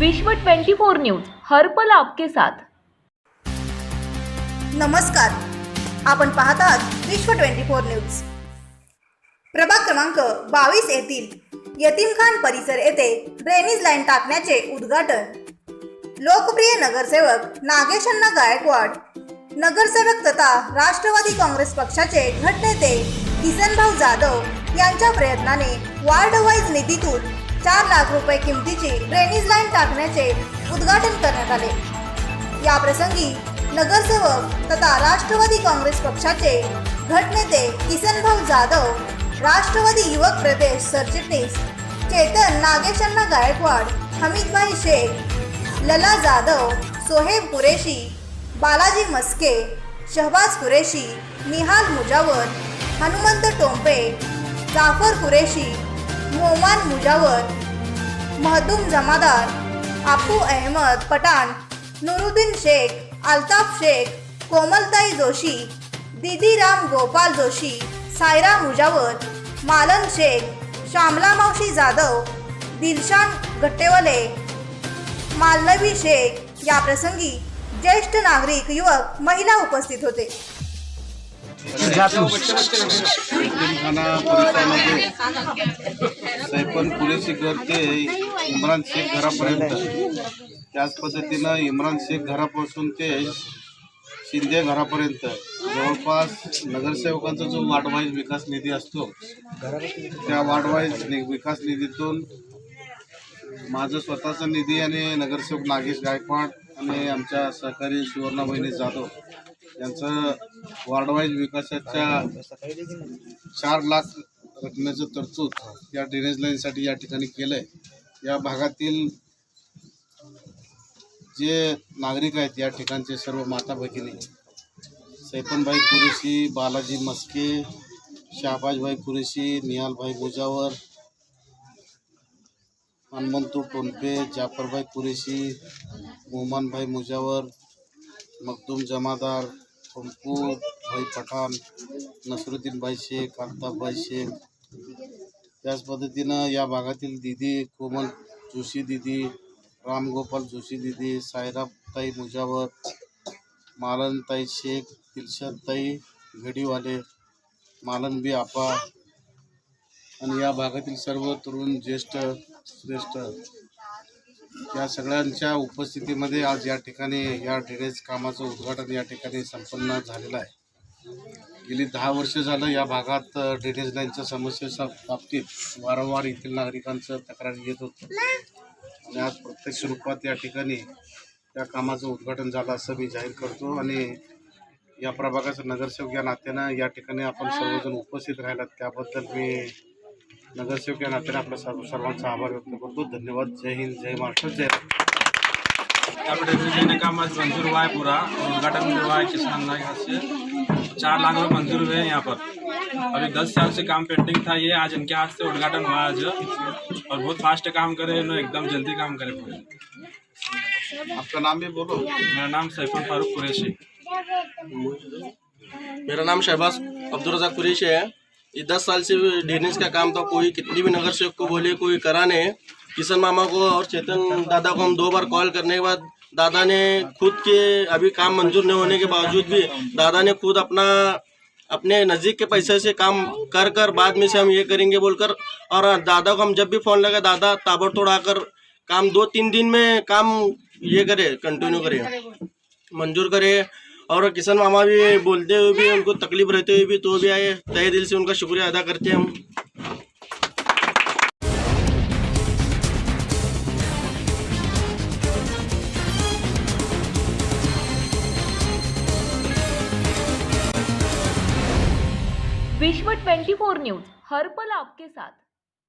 विश्व 24 न्यूज हर्पल आपके साथ. नमस्कार. आपण पाहत आहात विश्व ट्वेंटी फोर न्यूज. प्रभाग क्रमांक बावीस येथील यतीमखान परिसर येथे ड्रेनेज लाईन टाकण्याचे उद्घाटन. लोकप्रिय नगरसेवक नागेशांना गायकवाड नगरसेवक तथा राष्ट्रवादी काँग्रेस पक्षाचे गटनेते किसनभाऊ जाधव यांच्या प्रयत्नाने वार्ड वाईज निधीतून चार लाख रुपये किमतीची ड्रेनेज लाईन टाकण्याचे उद्घाटन करण्यात आले. या प्रसंगी नगरसेवक तथा राष्ट्रवादी काँग्रेस पक्षाचे गटनेते किसनभाऊ जाधव राष्ट्रवादी युवक प्रदेश सरचिटणीस चेतन नागेशण्णा गायकवाड हमीदभाई शेख लला जाधव सोहेब कुरेशी बालाजी मस्के शहबाज कुरेशी निहाल मुजावर हनुमंत टोंपे जाफर कुरेशी मोमान मुजावर महदूम जमादार आपू अहमद पठाण नुरुद्दीन शेख अल्ताफ शेख कोमलताई जोशी दिदीराम गोपाल जोशी सायरा मुजावर मालन शेख श्यामला मावशी जाधव दिलशान घट्टेवले मालवी शेख या प्रसंगी ज्येष्ठ नागरिक युवक महिला उपस्थित होते. यतीमखाना परिसरामध्ये सैपन कुरेशी घर ते इम्रान शेख घरापर्यंत त्याच पद्धतीनं इम्रान शेख घरापासून ते शिंदे घरापर्यंत जवळपास नगरसेवकांचा जो वार्डवाईज विकास निधी असतो त्या वार्डवाईज विकास निधीतून माझं स्वतःचा निधी आणि नगरसेवक नागेश गायकवाड आणि आमच्या सहकारी सुवर्णा बहिणी जाधव यांचं वार्डवाईज विकासाच्या चार लाख रकमेचं तरतूद या ड्रेनेज लाईनसाठी या ठिकाणी केलं आहे या भागातील जे नागरिक आहेत या ठिकाणचे सर्व माता भगिनी सैपनभाई कुरेशी बालाजी मस्के शहाबाजभाई कुरेशी निहालभाई मुजावर हनुमंतू टोनपे जाफरभाई कुरेशी मोहमानभाई मुजावर मखदूम जमादार पंकू भाई पठाण नसरुद्दीन भाई शेख अल्ताफभाई शेख. त्याच पद्धतीनं या भागातील दिदी कोमल जोशी दिदी रामगोपाल जोशी दिदी सायराबताई मुजावर मालनताई शेख दिलशादताई घडीवाले मालनबी आपा. आणि या भागातील सर्व तरुण ज्येष्ठ श्रेष्ठ. या सगळ्यांच्या उपस्थितीमध्ये आज या ठिकाणी या ड्रेनेज कामाचं उद्घाटन या ठिकाणी संपन्न झालेलं आहे. गेली दहा वर्ष झालं या भागात ड्रेनेज लाईनच्या समस्येच्या बाबतीत वारंवार येथील नागरिकांचं तक्रार येत होतं. आणि आज प्रत्यक्ष रूपात या ठिकाणी त्या कामाचं उद्घाटन झालं असं मी जाहीर करतो. आणि या प्रभागाचं नगरसेवक या नात्यानं या ठिकाणी आपण सर्वजण उपस्थित राहिलात. त्याबद्दल मी नगरसेवक या नात्याने आपल्या सर्व सर्वांचा आभार व्यक्त करतो. धन्यवाद. जय हिंद जय महाराष्ट्र जय राम. यहाँ पे ड्रेनेज लेने का मत मंजूर हुआ है पूरा उद्घाटन हुआ है किसान यहाँ से चार लाख रुपये मंजूर हुए हैं यहाँ पर। अभी दस साल से काम पेंडिंग था ये आज इनके हाथ से उद्घाटन हुआ आज। और बहुत फास्ट काम करे इन्होंने एकदम जल्दी काम करे पूरे। आपका नाम भी बोलो। मेरा नाम सैफुल फारूक कुरैशी। मेरा नाम शहबाज अब्दुल रज़ाक कुरैशी है। ये दस साल से ड्रेनेज का काम था कोई कितनी भी नगर सेवक को बोले, कोई करा नहीं किशन मामा को और चेतन दादा को हम दो बार कॉल करने के बाद दादा ने खुद के अभी काम मंजूर नहीं होने के बावजूद भी दादा ने खुद अपना, अपने नज़दीक के पैसे से काम कर कर बाद में से हम ये करेंगे बोलकर और दादा को हम जब भी फ़ोन लगा, दादा ताबड़तोड़ आकर काम दो तीन दिन में काम ये करे कंटिन्यू करे, मंजूर करे। और किसान मामा भी बोलते हुए भी उनको तकलीफ़ रहते हुए भी तो भी आए। तहे दिल से उनका शुक्रिया अदा करते हैं हम। विश्व 24 न्यूज़ हर्पल आपके साथ।